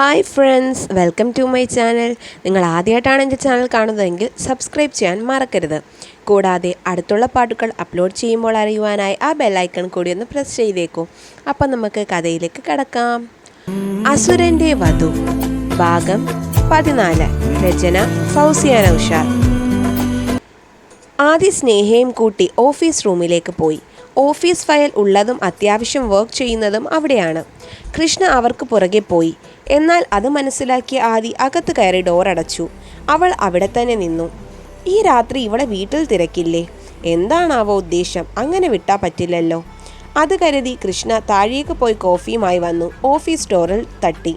Hi friends welcome to my channel നിങ്ങൾ ആദ്യമായിട്ടാണ് എന്റെ ചാനൽ കാണുന്നതെങ്കിൽ സബ്സ്ക്രൈബ് ചെയ്യാൻ മറക്കരുത്. കൂടാതെ അടുത്തുള്ള പാട്ടുകൾ അപ്ലോഡ് ചെയ്യുമ്പോൾ അറിയുവാനായി ആ ബെല്ലൈക്കൺ കൂടി ഒന്ന് പ്രസ് ചെയ്തേക്കൂ. അപ്പം നമുക്ക് കഥയിലേക്ക് കടക്കാം. അസുരന്റെ വധു ഭാഗം പതിനാല് രചന ഫൗസിയ നൌഷാർ ആദ്യ സ്നേഹയും കൂട്ടി ഓഫീസ് റൂമിലേക്ക് പോയി. ഓഫീസ് ഫയൽ ഉള്ളതും അത്യാവശ്യം വർക്ക് ചെയ്യുന്നതും അവിടെയാണ്. കൃഷ്ണ അവർക്ക് പുറകെ പോയി. എന്നാൽ അത് മനസ്സിലാക്കിയ ആദി അകത്ത് കയറി ഡോർ അടച്ചു അവൾ അവിടെ തന്നെ നിന്നു. ഈ രാത്രി ഇവളെ വീട്ടിൽ തിരക്കില്ലേ? എന്താണാവോ ഉദ്ദേശം? അങ്ങനെ വിട്ടാ പറ്റില്ലല്ലോ. അത് കരുതി കൃഷ്ണ താഴേക്ക് പോയി കോഫിയുമായി വന്നു. ഓഫീസ് സ്റ്റോറിൽ തട്ടി.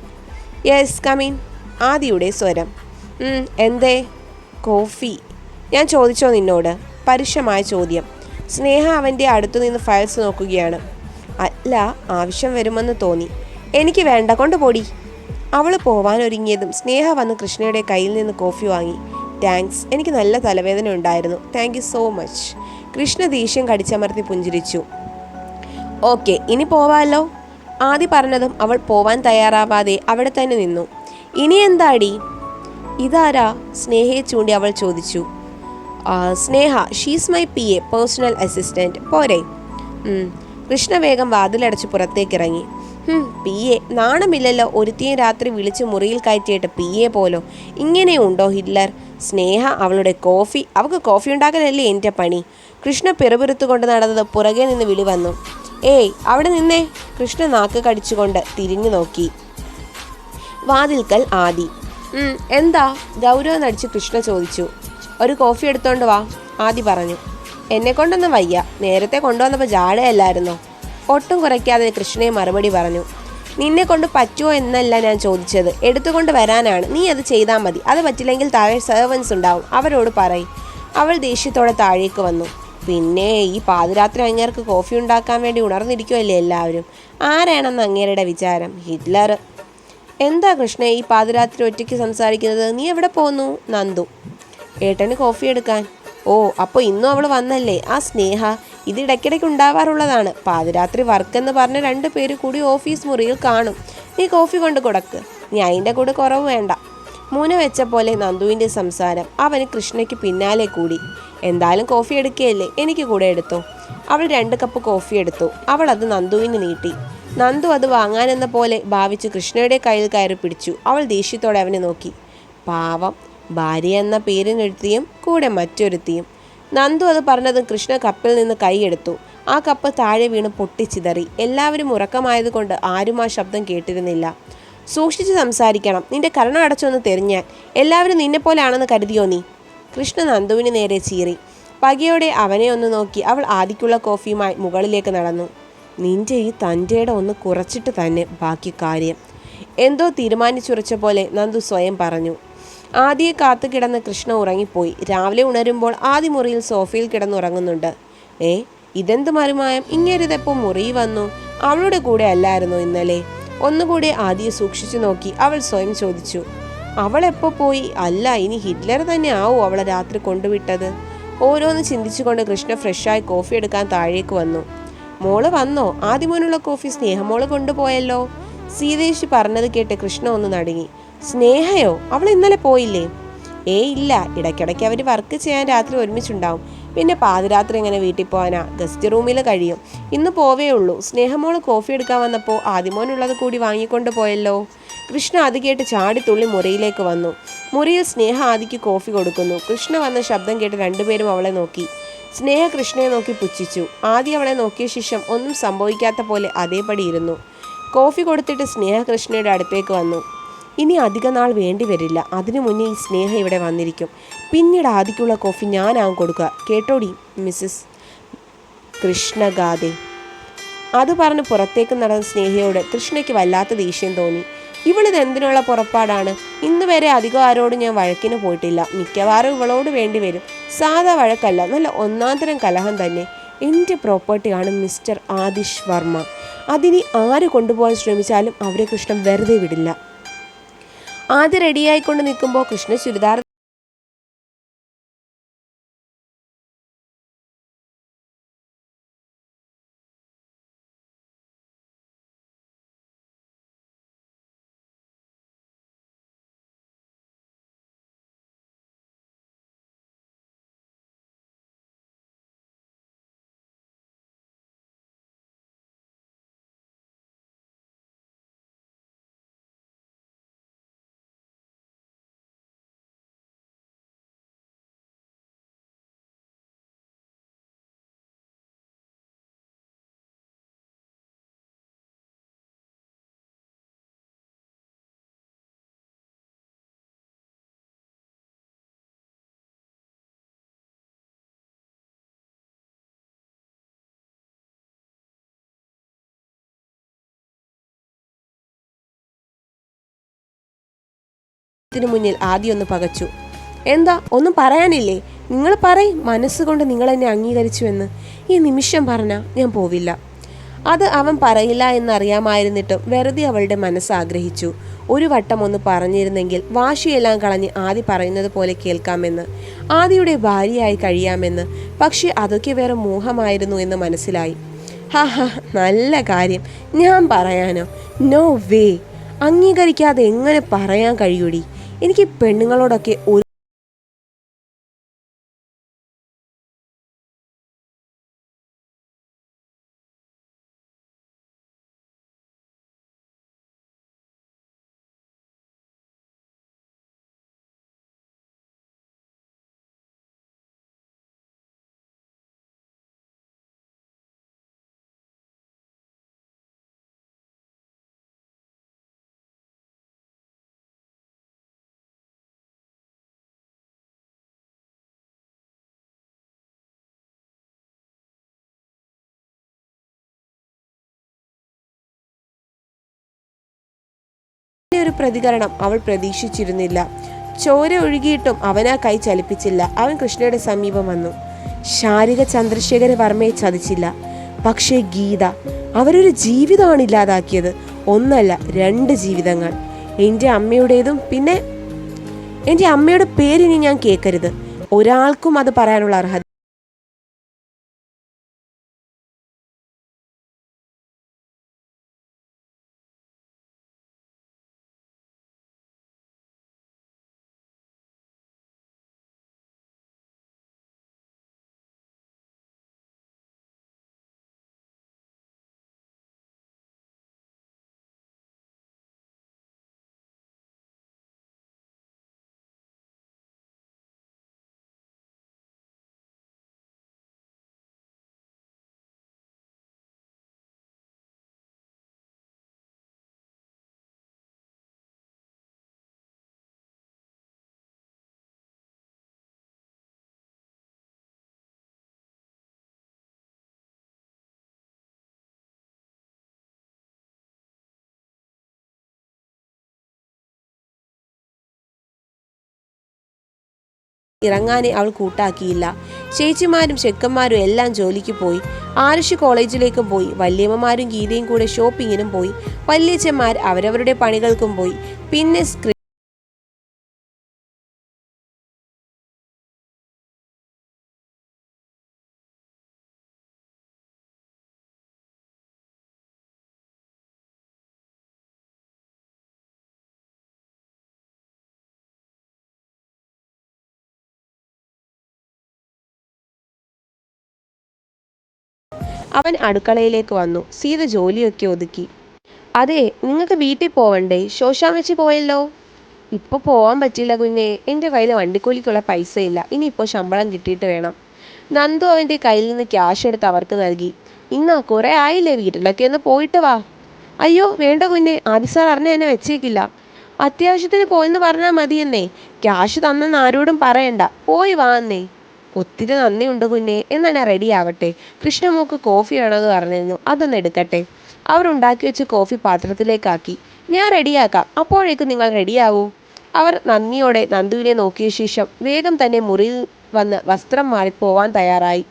യെസ് കമീൻ ആദിയുടെ സ്വരം. എന്തേ? കോഫി. ഞാൻ ചോദിച്ചോ നിന്നോട്? പരുഷമായ ചോദ്യം. സ്നേഹ അവന്റെ അടുത്തു നിന്ന് ഫയൽസ് നോക്കുകയാണ്. അല്ല ആവശ്യം വരുമെന്ന് തോന്നി. എനിക്ക് വേണ്ട കൊണ്ട് പൊടി അവൾ പോവാനൊരുങ്ങിയതും സ്നേഹ വന്ന് കൃഷ്ണയുടെ കയ്യിൽ നിന്ന് കോഫി വാങ്ങി. താങ്ക്സ് എനിക്ക് നല്ല തലവേദന ഉണ്ടായിരുന്നു. Thank you so much Krishna ദേഷ്യം കടിച്ചമർത്തി പുഞ്ചിരിച്ചു. ഓക്കെ ഇനി പോവാമല്ലോ ആദ്യ പറഞ്ഞതും അവൾ പോവാൻ തയ്യാറാവാതെ അവിടെ തന്നെ നിന്നു. ഇനി എന്താടി? ഇതാരാ? സ്നേഹയെ ചൂണ്ടി അവൾ ചോദിച്ചു. "ആ, Sneha she's my P A personal assistant പോരെ. കൃഷ്ണ വേഗം വാതിലടച്ച് പുറത്തേക്കിറങ്ങി. പി എ നാണമില്ലല്ലോ ഒരുത്തിയും രാത്രി വിളിച്ച് മുറിയിൽ കയറ്റിയിട്ട് പി എ പോലോ ഇങ്ങനെയുണ്ടോ ഹിറ്റ്ലർ? സ്നേഹ അവളുടെ കോഫി. അവൾക്ക് കോഫി ഉണ്ടാക്കലല്ലേ എന്റെ പണി? കൃഷ്ണ പിറുപിറുത്തുകൊണ്ട് നടന്നത് പുറകെ നിന്ന് വിളി വന്നു. ഏയ് അവിടെ നിന്നേ. കൃഷ്ണ നാക്ക് കടിച്ചുകൊണ്ട് തിരിഞ്ഞു നോക്കി. വാതിൽക്കൽ ആദി. എന്താ? ഗൗരവം നടിച്ച് കൃഷ്ണ ചോദിച്ചു. ഒരു കോഫി എടുത്തോണ്ട് വാ ആദി പറഞ്ഞു. എന്നെ കൊണ്ടൊന്നും വയ്യ. നേരത്തെ കൊണ്ടുവന്നപ്പോൾ ജാടയല്ലായിരുന്നോ? ഒട്ടും കുറയ്ക്കാതെ കൃഷ്ണയെ മറുപടി പറഞ്ഞു. നിന്നെ കൊണ്ട് പറ്റുമോ എന്നല്ല ഞാൻ ചോദിച്ചത്. എടുത്തുകൊണ്ട് വരാനാണ്. നീ അത് ചെയ്താൽ മതി. അത് പറ്റില്ലെങ്കിൽ താഴെ സെർവൻസ് ഉണ്ടാവും. അവരോട് പറയും. അവൾ ദേഷ്യത്തോടെ താഴേക്ക് വന്നു. പിന്നെ ഈ പാതിരാത്രി അങ്ങേർക്ക് കോഫി ഉണ്ടാക്കാൻ വേണ്ടി ഉണർന്നിരിക്കുമല്ലേ എല്ലാവരും? ആരാണെന്ന് അങ്ങേരുടെ വിചാരം? ഹിറ്റ്ലർ. എന്താ കൃഷ്ണ ഈ പാതിരാത്രി ഒറ്റയ്ക്ക് സംസാരിക്കുന്നത്? നീ എവിടെ പോന്നു? നന്ദു. ഏട്ടന് കോഫി എടുക്കാൻ. ഓ അപ്പോൾ ഇന്നും അവൾ വന്നല്ലേ? ആ സ്നേഹ ഇത് ഇടയ്ക്കിടയ്ക്ക് ഉണ്ടാവാറുള്ളതാണ്. പാതിരാത്രി വർക്ക് എന്ന് പറഞ്ഞ രണ്ട് പേര് കൂടി ഓഫീസ് മുറിയിൽ കാണും. നീ കോഫി കൊണ്ട് കൊടുക്ക്. നീ അതിന്റെ കൂടെ കുറവ് വേണ്ട. മൂന വെച്ച പോലെ നന്ദുവിന്റെ സംസാരം അവന് കൃഷ്ണയ്ക്ക് പിന്നാലെ കൂടി. എന്തായാലും കോഫി എടുക്കുകയല്ലേ? എനിക്ക് കൂടെ എടുത്തോ അവൾ രണ്ട് കപ്പ് കോഫി എടുത്തു. അവൾ അത് നന്ദുവിന് നീട്ടി. നന്ദു അത് വാങ്ങാനെന്ന പോലെ ഭാവിച്ച് കൃഷ്ണയുടെ കയ്യിൽ കയറി പിടിച്ചു. അവൾ ദേഷ്യത്തോടെ അവനെ നോക്കി. പാവം ഭാര്യ എന്ന പേരിനെടുത്തിയും കൂടെ മറ്റൊരുത്തിയും. നന്ദു അത് പറഞ്ഞതും കൃഷ്ണ കപ്പിൽ നിന്ന് കൈയെടുത്തു ആ കപ്പ് താഴെ വീണ് പൊട്ടിച്ചിതറി. എല്ലാവരും ഉറക്കമായതുകൊണ്ട് ആരും ആ ശബ്ദം കേട്ടിരുന്നില്ല. സൂക്ഷിച്ച് സംസാരിക്കണം. നിന്റെ കരണം അടച്ചൊന്ന് തെരഞ്ഞാൽ എല്ലാവരും നിന്നെപ്പോലാണെന്ന് കരുതിയോ നീ? കൃഷ്ണ നന്ദുവിന് നേരെ ചീറി. പകയോടെ അവനെ ഒന്ന് നോക്കി അവൾ ആദിക്കുള്ള കോഫിയുമായി മുകളിലേക്ക് നടന്നു. നിന്റെ ഈ തന്റെയുടെ ഒന്ന് കുറച്ചിട്ട് തന്നെ ബാക്കി കാര്യം. എന്തോ തീരുമാനിച്ചുറച്ച പോലെ നന്ദു സ്വയം പറഞ്ഞു. ആദിയെ കാത്തു കിടന്ന് കൃഷ്ണ ഉറങ്ങിപ്പോയി. രാവിലെ ഉണരുമ്പോൾ ആദ്യ മുറിയിൽ സോഫയിൽ കിടന്നുറങ്ങുന്നുണ്ട്. ഏ ഇതെന്ത് മരുമായം? ഇങ്ങേരിതെപ്പോൾ മുറി വന്നു? അവളുടെ കൂടെ അല്ലായിരുന്നു ഇന്നലെ? ഒന്നുകൂടെ ആദിയെ സൂക്ഷിച്ചു നോക്കി അവൾ സ്വയം ചോദിച്ചു. അവൾ പോയി? അല്ല ഇനി ഹിറ്റ്ലർ തന്നെ ആവോ അവളെ രാത്രി കൊണ്ടുവിട്ടത്? ഓരോന്ന് ചിന്തിച്ചുകൊണ്ട് കൃഷ്ണ ഫ്രഷായി കോഫി എടുക്കാൻ താഴേക്ക് വന്നു. മോൾ വന്നോ? ആദ്യമോനുള്ള കോഫി സ്നേഹമോൾ കൊണ്ടുപോയല്ലോ? സീതേഷി പറഞ്ഞത് കേട്ട് കൃഷ്ണ ഒന്ന് നടുങ്ങി. സ്നേഹയോ? അവൾ ഇന്നലെ പോയില്ലേ? ഏ ഇല്ല. ഇടയ്ക്കിടയ്ക്ക് അവർ വർക്ക് ചെയ്യാൻ രാത്രി ഒരുമിച്ചുണ്ടാവും. പിന്നെ പാതിരാത്രി ഇങ്ങനെ വീട്ടിൽ പോകാനാ ഗസ്റ്റ് റൂമിൽ കഴിയും. ഇന്ന് പോവേ ഉള്ളൂ. സ്നേഹമോൾ കോഫി എടുക്കാൻ വന്നപ്പോൾ ആദിമോനുള്ളത് കൂടി വാങ്ങിക്കൊണ്ട് പോയല്ലോ. കൃഷ്ണ അത് കേട്ട് ചാടിത്തുള്ളി മുറിയിലേക്ക് വന്നു. മുറിയിൽ സ്നേഹ ആദിക്ക് കോഫി കൊടുക്കുന്നു. കൃഷ്ണ വന്ന ശബ്ദം കേട്ട് രണ്ടുപേരും അവളെ നോക്കി. സ്നേഹ കൃഷ്ണയെ നോക്കി പുച്ഛിച്ചു. ആദി അവളെ നോക്കിയ ശേഷം ഒന്നും സംഭവിക്കാത്ത പോലെ അതേപടി ഇരുന്നു. കോഫി കൊടുത്തിട്ട് സ്നേഹ കൃഷ്ണയുടെ അടുത്തേക്ക് വന്നു. ഇനി അധിക നാൾ വേണ്ടി വരില്ല. അതിനു മുന്നേ ഈ സ്നേഹ ഇവിടെ വന്നിരിക്കും. പിന്നീട് ആദിക്കുള്ള കോഫി ഞാനാവും കൊടുക്കുക. കേട്ടോടി മിസ്സസ് കൃഷ്ണഗാഥെ അത് പറഞ്ഞ് പുറത്തേക്ക് നടന്ന സ്നേഹയോട് കൃഷ്ണയ്ക്ക് വല്ലാത്ത ദേഷ്യം തോന്നി. ഇവളിത് എന്തിനുള്ള പുറപ്പാടാണ്? ഇന്ന് വരെ അധികം ആരോടും ഞാൻ വഴക്കിന് പോയിട്ടില്ല. മിക്കവാറും ഇവളോട് വേണ്ടി വരും. സാധാ വഴക്കല്ല നല്ല ഒന്നാന്തരം കലഹം തന്നെ. എന്റെ പ്രോപ്പർട്ടിയാണ് മിസ്റ്റർ ആദിഷ് വർമ്മ. അതിനി ആര് കൊണ്ടുപോകാൻ ശ്രമിച്ചാലും അവരെ കൃഷ്ണൻ വെറുതെ വിടില്ല. ആദ്യം റെഡിയായിക്കൊണ്ട് നിൽക്കുമ്പോൾ കൃഷ്ണ ചുരിദാർ ഇതിനു മുന്നിൽ ആദ്യം ഒന്ന് പകച്ചു. എന്താ? ഒന്നും പറയാനില്ലേ? നിങ്ങൾ പറയ്. മനസ്സുകൊണ്ട് നിങ്ങൾ എന്നെ അംഗീകരിച്ചുവെന്ന്. ഈ നിമിഷം പറഞ്ഞാൽ ഞാൻ പോവില്ല. അത് അവൻ പറയില്ല എന്നറിയാമായിരുന്നിട്ടും വെറുതെ അവളുടെ മനസ്സ് ആഗ്രഹിച്ചു. ഒരു വട്ടം ഒന്ന് പറഞ്ഞിരുന്നെങ്കിൽ വാശിയെല്ലാം കളഞ്ഞ് ആദി പറയുന്നത് പോലെ കേൾക്കാമെന്ന്. ആദിയുടെ ഭാര്യയായി കഴിയാമെന്ന്. പക്ഷേ അതൊക്കെ വേറെ മോഹമായിരുന്നു എന്ന് മനസ്സിലായി. ഹാ ഹാ നല്ല കാര്യം. ഞാൻ പറയാനോ? നോ വേ അംഗീകരിക്കാതെ എങ്ങനെ പറയാൻ കഴിയൂടി? എനിക്ക് പെണ്ണുങ്ങളോടൊക്കെ പ്രതികരണം അവൾ പ്രതീക്ഷിച്ചിരുന്നില്ല. ചോര ഒഴുകിയിട്ടും അവനാ കൈ ചലിപ്പിച്ചില്ല. അവൻ കൃഷ്ണയുടെ സമീപം വന്നു. ശാരിക ചന്ദ്രശേഖര വർമ്മയെ ചതിച്ചില്ല. പക്ഷേ ഗീത അവരൊരു ജീവിതമാണ് ഇല്ലാതാക്കിയത്. ഒന്നല്ല രണ്ട് ജീവിതങ്ങൾ. എന്റെ അമ്മയുടേതും പിന്നെ എന്റെ അമ്മയുടെ പേരിനി ഞാൻ കേൾക്കരുത്. ഒരാൾക്കും അത് പറയാനുള്ള അർഹത ഇറങ്ങാനെ അവൾ കൂട്ടാക്കിയില്ല. ചേച്ചിമാരും ചെക്കന്മാരും എല്ലാം ജോലിക്ക് പോയി. ആരുഷ് കോളേജിലേക്കും പോയി. വല്യമ്മമാരും ഗീതയും കൂടെ ഷോപ്പിങ്ങിനും പോയി. വല്യച്ഛന്മാർ അവരവരുടെ പണികൾക്കും പോയി. പിന്നെ സ്ക്രി- അവൻ അടുക്കളയിലേക്ക് വന്നു. സീത ജോലിയൊക്കെ ഒതുക്കി. അതെ നിങ്ങൾക്ക് വീട്ടിൽ പോവണ്ടേ? ശോശാമച്ചി പോയല്ലോ? "ഇപ്പോ പോവാൻ പറ്റില്ല കുഞ്ഞെ. എന്റെ കയ്യിൽ വണ്ടിക്കൂലിക്കുള്ള പൈസ ഇല്ല ഇനിയിപ്പോൾ ശമ്പളം കിട്ടിയിട്ട് വേണം. നന്ദു അവന്റെ കയ്യിൽ നിന്ന് ക്യാഷ് എടുത്ത് അവർക്ക് നൽകി. ഇന്നാ കുറെ ആയില്ലേ വീട്ടിലൊക്കെ? ഒന്ന് പോയിട്ട് വാ. അയ്യോ വേണ്ട കുഞ്ഞെ. ആദി സാർ അറിഞ്ഞ എന്നെ വെച്ചേക്കില്ല. അത്യാവശ്യത്തിന് പോയെന്ന് പറഞ്ഞാൽ മതിയെന്നേ. ക്യാഷ് തന്നെന്ന് ആരോടും പറയണ്ട. പോയി വാ എന്നേ ഒത്തിരി നന്ദിയുണ്ട് കുഞ്ഞേ. എന്നാ ഞാൻ റെഡി ആവട്ടെ. കൃഷ്ണമോക്ക് കോഫി വേണമെന്ന് പറഞ്ഞിരുന്നു. അതൊന്ന് എടുക്കട്ടെ. അവർ ഉണ്ടാക്കി വെച്ച് കോഫി പാത്രത്തിലേക്കാക്കി. ഞാൻ റെഡിയാക്കാം അപ്പോഴേക്കും നിങ്ങൾ റെഡിയാവൂ അവർ നന്ദിയോടെ നന്ദുവിനെ നോക്കിയ ശേഷം വേഗം തന്നെ മുറിയിൽ വന്ന് വസ്ത്രം മാറി പോവാൻ തയ്യാറായി.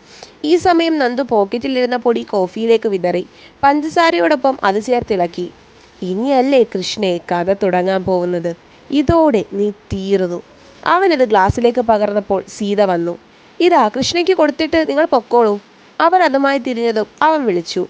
ഈ സമയം നന്ദു പോക്കറ്റിലിരുന്ന പൊടി കോഫിയിലേക്ക് വിതറി. പഞ്ചസാരയോടൊപ്പം അത് ചേർത്തിളക്കി ഇനിയല്ലേ കൃഷ്ണയെ കഥ തുടങ്ങാൻ പോകുന്നത്. ഇതോടെ നീ തീർന്നു. അവനത് ഗ്ലാസ്സിലേക്ക് പകർന്നപ്പോൾ സീത വന്നു. ഇതാ കൃഷ്ണയ്ക്ക് കൊടുത്തിട്ട് നിങ്ങൾ പൊക്കോളൂ. അവൻ അതുമായി തിരിഞ്ഞതും അവൻ വിളിച്ചു.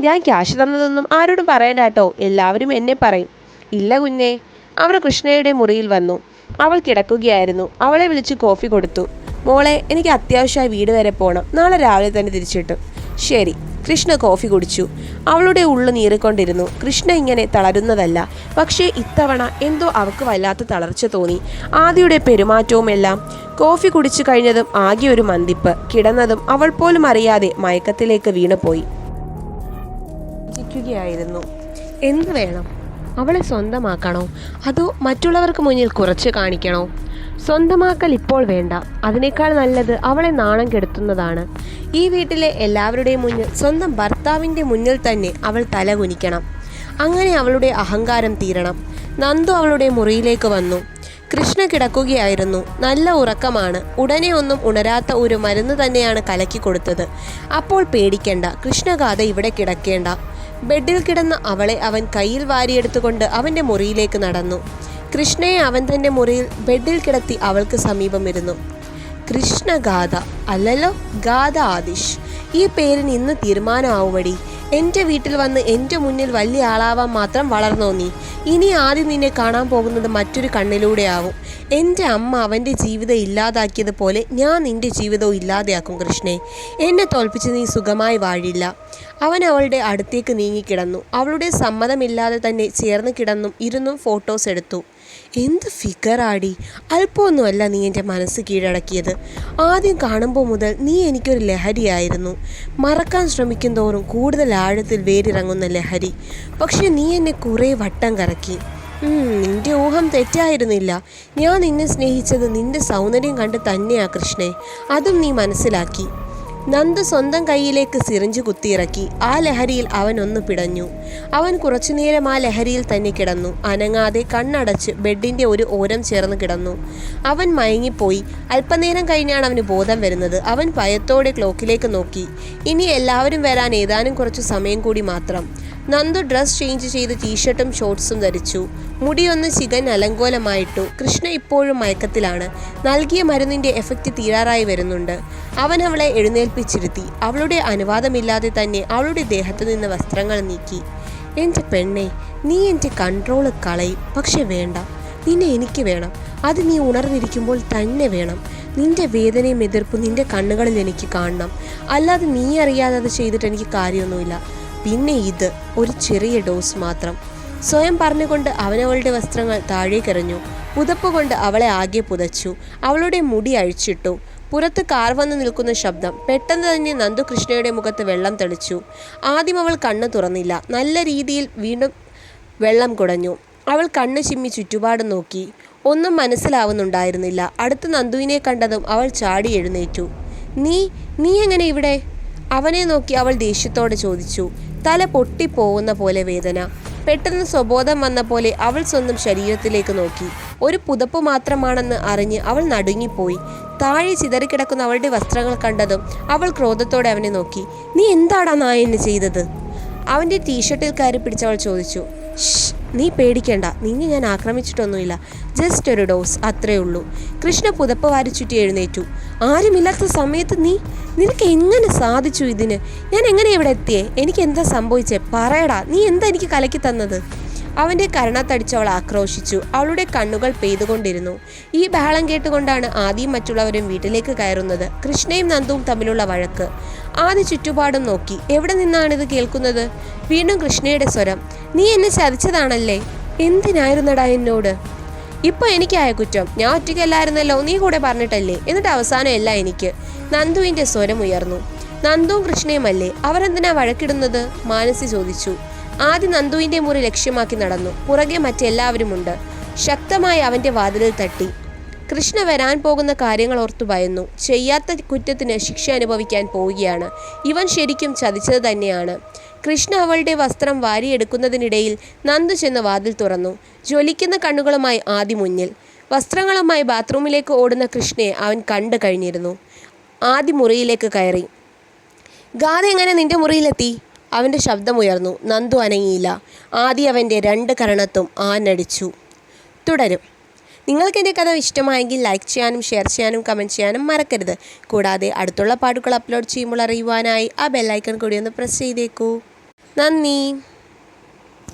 ഞാൻ ക്യാഷ് തന്നതൊന്നും ആരോടും പറയണ്ട കേട്ടോ. എല്ലാവരും എന്നെ പറയും. ഇല്ല കുഞ്ഞേ. അവർ കൃഷ്ണയുടെ മുറിയിൽ വന്നു. അവൾ കിടക്കുകയായിരുന്നു. അവളെ വിളിച്ച് കോഫി കൊടുത്തു. മോളെ എനിക്ക് അത്യാവശ്യമായി വീട് വരെ പോകണം നാളെ രാവിലെ തന്നെ തിരിച്ചിട്ടു. ശരി കൃഷ്ണ കോഫി കുടിച്ചു. അവളുടെ ഉള്ളു നീറിക്കൊണ്ടിരുന്നു. കൃഷ്ണ ഇങ്ങനെ തളരുന്നതല്ല. പക്ഷേ ഇത്തവണ എന്തോ അവൾക്ക് വല്ലാത്ത തളർച്ച തോന്നി. ആദിയുടെ പെരുമാറ്റവും എല്ലാം കോഫി കുടിച്ചു കഴിഞ്ഞതും ആകെ ഒരു മന്തിപ്പ്. കിടന്നതും അവൾ പോലും അറിയാതെ മയക്കത്തിലേക്ക് വീണുപോയി. ചിരിക്കുകയായിരുന്നു. എന്ത് വേണം? അവളെ സ്വന്തമാക്കണോ? അതോ മറ്റുള്ളവർക്ക് മുന്നിൽ കുറച്ച് കാണിക്കണോ? സ്വന്തമാക്കൽ ഇപ്പോൾ വേണ്ട. അതിനേക്കാൾ നല്ലത് അവളെ നാണം കെടുത്തുന്നതാണ്. ഈ വീട്ടിലെ എല്ലാവരുടെയും മുന്നിൽ സ്വന്തം ഭർത്താവിന്റെ മുന്നിൽ തന്നെ അവൾ തല കുനിക്കണം. അങ്ങനെ അവളുടെ അഹങ്കാരം തീരണം. നന്ദു അവളുടെ മുറിയിലേക്ക് വന്നു. കൃഷ്ണ കിടക്കുകയായിരുന്നു. നല്ല ഉറക്കമാണ്. ഉടനെ ഒന്നും ഉണരാത്ത ഒരു മരുന്ന് തന്നെയാണ് കലക്കി കൊടുത്തത്. അപ്പോൾ പേടിക്കേണ്ട. കൃഷ്ണഗാഥ ഇവിടെ കിടക്കേണ്ട. ബെഡിൽ കിടന്ന അവളെ അവൻ കയ്യിൽ വാരിയെടുത്തുകൊണ്ട് അവന്റെ മുറിയിലേക്ക് നടന്നു. കൃഷ്ണയെ അവൻ തന്റെ മുറിയിൽ ബെഡിൽ കിടത്തി അവൾക്ക് സമീപം ഇരുന്നു. കൃഷ്ണഗാഥ അല്ലല്ലോ ഗാഥ ആദിഷ് ഈ പേരിന് ഇന്ന് തീരുമാനമാവുമടി. എന്റെ വീട്ടിൽ വന്ന് എന്റെ മുന്നിൽ വലിയ ആളാവാൻ മാത്രം വളർന്നോ നീ? ഇനി ആദ്യം നിന്നെ കാണാൻ പോകുന്നത് മറ്റൊരു കണ്ണിലൂടെയാവും. എന്റെ അമ്മ അവന്റെ ജീവിതം ഇല്ലാതാക്കിയതുപോലെ ഞാൻ നിന്റെ ജീവിതവും ഇല്ലാതെയാക്കും കൃഷ്ണേ. എന്നെ തോൽപ്പിച്ച് നീ സുഖമായി വാഴില്ല. അവൻ അവളുടെ അടുത്തേക്ക് നീങ്ങിക്കിടന്നു. അവളുടെ സമ്മതമില്ലാതെ തന്നെ ചേർന്ന് കിടന്നും ഇരുന്നും ഫോട്ടോസ് എടുത്തു. എന്ത് ഫിഗറാടി അല്പമൊന്നുമല്ല നീ എന്റെ മനസ്സ് കീഴടക്കിയത്. ആദ്യം കാണുമ്പോൾ മുതൽ നീ എനിക്കൊരു ലഹരിയായിരുന്നു. മറക്കാൻ ശ്രമിക്കും തോറും കൂടുതൽ ആഴത്തിൽ വേരിറങ്ങുന്ന ലഹരി. പക്ഷെ നീ എന്നെ കുറേ വട്ടം കറക്കി. നിന്റെ ഊഹം തെറ്റായിരുന്നില്ല. ഞാൻ നിന്നെ സ്നേഹിച്ചത് നിന്റെ സൗന്ദര്യം കണ്ട് തന്നെയാ കൃഷ്ണേ. അതും നീ മനസ്സിലാക്കി. നന്ദു സ്വന്തം കൈയിലേക്ക് സിറിഞ്ച് കുത്തിയിറക്കി. ആ ലഹരിയിൽ അവൻ ഒന്ന് പിടഞ്ഞു. അവൻ കുറച്ചുനേരം ആ ലഹരിയിൽ തന്നെ കിടന്നു. അനങ്ങാതെ കണ്ണടച്ച് ബെഡിന്റെ ഒരു ഓരം ചേർന്ന് കിടന്നു. അവൻ മയങ്ങിപ്പോയി. അല്പനേരം കഴിഞ്ഞാണ് അവന് ബോധം വരുന്നത്. അവൻ ഭയത്തോടെ ക്ലോക്കിലേക്ക് നോക്കി. ഇനി എല്ലാവരും വരാൻ ഏതാനും കുറച്ച് സമയം കൂടി മാത്രം. നന്ദു ഡ്രസ് ചേഞ്ച് ചെയ്ത് ടീഷർട്ടും ഷോർട്സും ധരിച്ചു. മുടിയൊന്ന് ചികൻ അലങ്കോലമായിട്ടു. കൃഷ്ണ ഇപ്പോഴും മയക്കത്തിലാണ്. നൽകിയ മരുന്നിന്റെ എഫക്റ്റ് തീരാറായി വരുന്നുണ്ട്. അവൻ അവളെ എഴുന്നേൽപ്പിച്ചിരുത്തി. അവളുടെ അനുവാദമില്ലാതെ തന്നെ അവളുടെ ദേഹത്തു നിന്ന് വസ്ത്രങ്ങൾ നീക്കി. എന്റെ പെണ്ണെ നീ എന്റെ കൺട്രോൾ കളയും. പക്ഷെ വേണ്ട. നിന്നെ എനിക്ക് വേണം. അത് നീ ഉണർന്നിരിക്കുമ്പോൾ തന്നെ വേണം. നിന്റെ വേദനയും എതിർപ്പും നിന്റെ കണ്ണുകളിൽ എനിക്ക് കാണണം. അല്ലാതെ നീ അറിയാതെ അത് ചെയ്തിട്ട് എനിക്ക് കാര്യമൊന്നുമില്ല. പിന്നെ ഇത് ഒരു ചെറിയ ഡോസ് മാത്രം. സ്വയം പറഞ്ഞുകൊണ്ട് അവനവളുടെ വസ്ത്രങ്ങൾ താഴേക്കെറിഞ്ഞു. പുതപ്പ് കൊണ്ട് അവളെ ആകെ പുതച്ചു. അവളുടെ മുടി അഴിച്ചിട്ടു. പുറത്ത് കാർ വന്ന് നിൽക്കുന്ന ശബ്ദം പെട്ടെന്ന് തന്നെ നന്ദു കൃഷ്ണയുടെ മുഖത്ത് വെള്ളം തെളിച്ചു. ആദ്യം അവൾ കണ്ണ് തുറന്നില്ല. നല്ല രീതിയിൽ വീണ്ടും വെള്ളം കുടഞ്ഞു. അവൾ കണ്ണ് ചിമ്മി ചുറ്റുപാടും നോക്കി. ഒന്നും മനസ്സിലാവുന്നുണ്ടായിരുന്നില്ല. അടുത്ത് നന്ദുവിനെ കണ്ടതും അവൾ ചാടി എഴുന്നേറ്റു. നീ നീ എങ്ങനെ ഇവിടെ? അവനെ നോക്കി അവൾ ദേഷ്യത്തോടെ ചോദിച്ചു. തല പൊട്ടിപ്പോകുന്ന പോലെ വേദന. പെട്ടെന്ന് സ്വബോധം വന്ന പോലെ അവൾ സ്വന്തം ശരീരത്തിലേക്ക് നോക്കി. ഒരു പുതപ്പ് മാത്രമാണെന്ന് അറിഞ്ഞ് അവൾ നടുങ്ങിപ്പോയി. താഴെ ചിതറിക്കിടക്കുന്ന അവളുടെ വസ്ത്രങ്ങൾ കണ്ടതും അവൾ ക്രോധത്തോടെ അവനെ നോക്കി. നീ എന്താടാ നായന് ചെയ്തത്? അവന്റെ ടീഷർട്ടിൽ കയറി പിടിച്ചവൾ ചോദിച്ചു. നീ പേടിക്കേണ്ട. നിന്നെ ഞാൻ ആക്രമിച്ചിട്ടൊന്നുമില്ല. ജസ്റ്റ് ഒരു ഡോസ് അത്രേ ഉള്ളൂ. കൃഷ്ണ പുതപ്പ് വാരി ചുറ്റി എഴുന്നേറ്റു. ആരുമില്ലാത്ത സമയത്ത് നീ നിനക്ക് എങ്ങനെ സാധിച്ചു ഇതിന്? ഞാൻ എങ്ങനെ ഇവിടെ എത്തിയേ? എനിക്ക് എന്താ സംഭവിച്ചേ? പറയടാ നീ എന്താ എനിക്ക് കലക്കി തന്നത്? അവന്റെ കരണത്തടിച്ചവൾ ആക്രോശിച്ചു. അവളുടെ കണ്ണുകൾ പെയ്തുകൊണ്ടിരുന്നു. ഈ ബഹളം കേട്ടുകൊണ്ടാണ് ആദ്യം മറ്റുള്ളവരും വീട്ടിലേക്ക് കയറുന്നത് കൃഷ്ണയും നന്ദുവും തമ്മിലുള്ള വഴക്ക്. ആദ്യ ചുറ്റുപാടും നോക്കി. എവിടെ നിന്നാണ് ഇത് കേൾക്കുന്നത്? വീണ്ടും കൃഷ്ണയുടെ സ്വരം. നീ എന്നെ ചതിച്ചതാണല്ലേ എന്തിനായിരുന്നടാ എന്നോട്? ഇപ്പൊ എനിക്കായ കുറ്റം. ഞാൻ ഒറ്റയ്ക്ക് ഒറ്റയ്ക്കല്ലായിരുന്നല്ലോ നീ കൂടെ പറഞ്ഞിട്ടല്ലേ? എന്നിട്ട് അവസാനം എല്ലാം എനിക്ക്. നന്ദുവിന്റെ സ്വരം ഉയർന്നു. നന്ദുവും കൃഷ്ണയുമല്ലേ അവരെന്തിനാ വഴക്കിടുന്നത്? മാനസി ചോദിച്ചു. ആദ്യം നന്ദുവിന്റെ മുറി ലക്ഷ്യമാക്കി നടന്നു. പുറകെ മറ്റെല്ലാവരുമുണ്ട്. ശക്തമായി അവന്റെ വാതിലിൽ തട്ടി. കൃഷ്ണ വരാൻ പോകുന്ന കാര്യങ്ങൾ ഓർത്തു ഭയന്നു. ചെയ്യാത്ത കുറ്റത്തിന് ശിക്ഷ അനുഭവിക്കാൻ പോവുകയാണ്. ഇവൻ ശരിക്കും ചതിച്ചത് തന്നെയാണ്. കൃഷ്ണ അവളുടെ വസ്ത്രം വാരിയെടുക്കുന്നതിനിടയിൽ നന്ദു ചെന്ന് വാതിൽ തുറന്നു. ജ്വലിക്കുന്ന കണ്ണുകളുമായി ആദ്യ മുന്നിൽ. വസ്ത്രങ്ങളുമായി ബാത്റൂമിലേക്ക് ഓടുന്ന കൃഷ്ണയെ അവൻ കണ്ടു കഴിഞ്ഞിരുന്നു. ആദ്യ മുറിയിലേക്ക് കയറി. ഗാഥ എങ്ങനെ നിന്റെ മുറിയിലെത്തി? അവന്റെ ശബ്ദമുയർന്നു നന്ദു അനങ്ങിയില്ല. ആദ്യ അവന്റെ രണ്ട് കരണത്തും ആനടിച്ചു തുടരും. നിങ്ങൾക്ക് എന്റെ കഥ ഇഷ്ടമായെങ്കിൽ ലൈക്ക് ചെയ്യാനും ഷെയർ ചെയ്യാനും കമന്റ് ചെയ്യാനും മറക്കരുത്. കൂടാതെ അടുത്തുള്ള പാട്ടുകൾ അപ്ലോഡ് ചെയ്യുമ്പോൾ അറിയുവാനായി ആ ബെല്ലൈക്കൺ കൂടി ഒന്ന് പ്രസ് ചെയ്തേക്കൂ. നന്ദി.